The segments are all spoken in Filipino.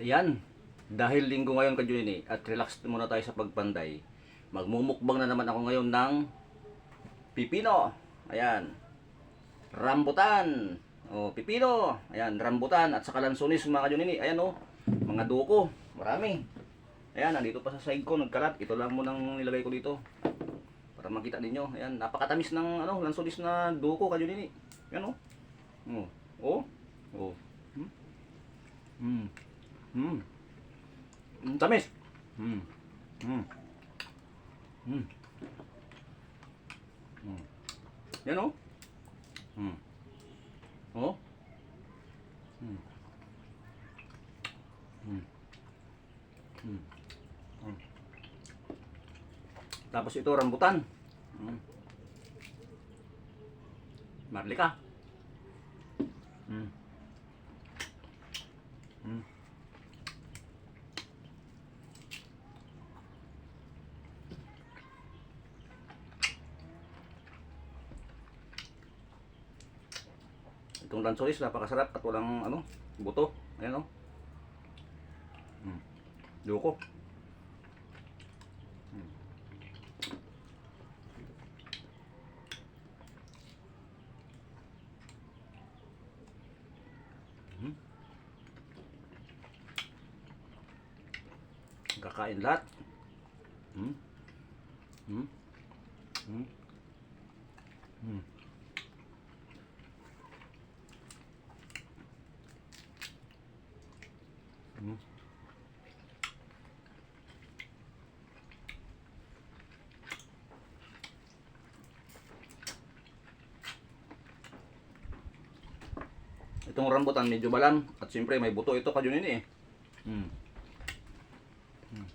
Ayan, dahil linggo ngayon ka Junini at relax muna tayo sa pagpanday. Magmumukbang na naman ako ngayon ng pipino. Ayan. Rambutan. O, pipino. Ayan, rambutan at saka lansones mga Junini. Ayan o, mga duko. Marami. Ayan, nandito pa sa side ko, nagkalat. Ito lang munang nilagay ko dito. Para makita ninyo. Ayan, napakatamis ng ano, lansones na duko ka Junini. Ayan o. Oh. Oh. Oh. Hmm. Hmm. Hmm. Mm, tamis. Hmm. Hmm. Hmm. Hmm. Yan oh. Hmm. Oh. Hmm. Hmm. Hmm. Hmm. Tapos ito rambutan. Hmm. Marlika. Hmm. Hmm. Itong lansois, napakasarap at walang ano, buto. Ayan o. Mm. Duko. Mm. Mm. Kakain lahat. Mm. Mm. Mm. Mm. Itong rambutan medyo balam at siyempre may buto ito kajunin eh. Mm. Mm.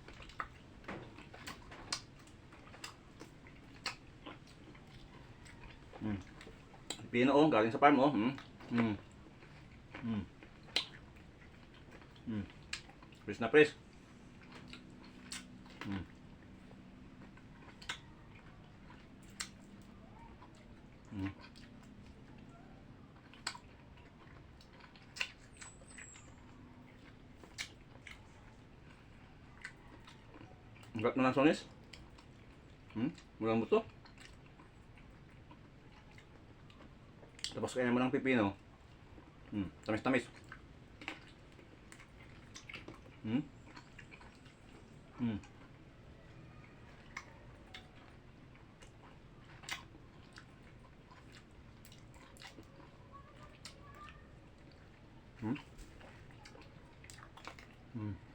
Mm. Pino oh, galing sa farm oh. Mm. Mm. Mm. Mm. Press na press. Mm. Mm. Berat na lang sonis. Hmm? Mulang buto. Tapos kaya mo ng pipino. Hmm, tamis-tamis. Hmm? Hmm. Hmm? Hmm.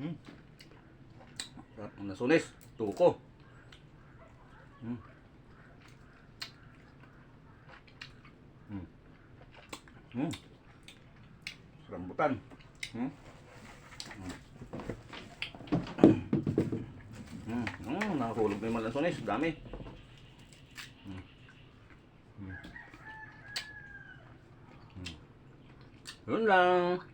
Hmm. Sarap ng nasunis. Tuko. Hmm. Hmm. Hmm. Rambutan. Hmm. Hmm. Hmm. Hmm. Nakahulog na yung malansunis. Dami. Hmm. Hmm. Hmm. Yun lang.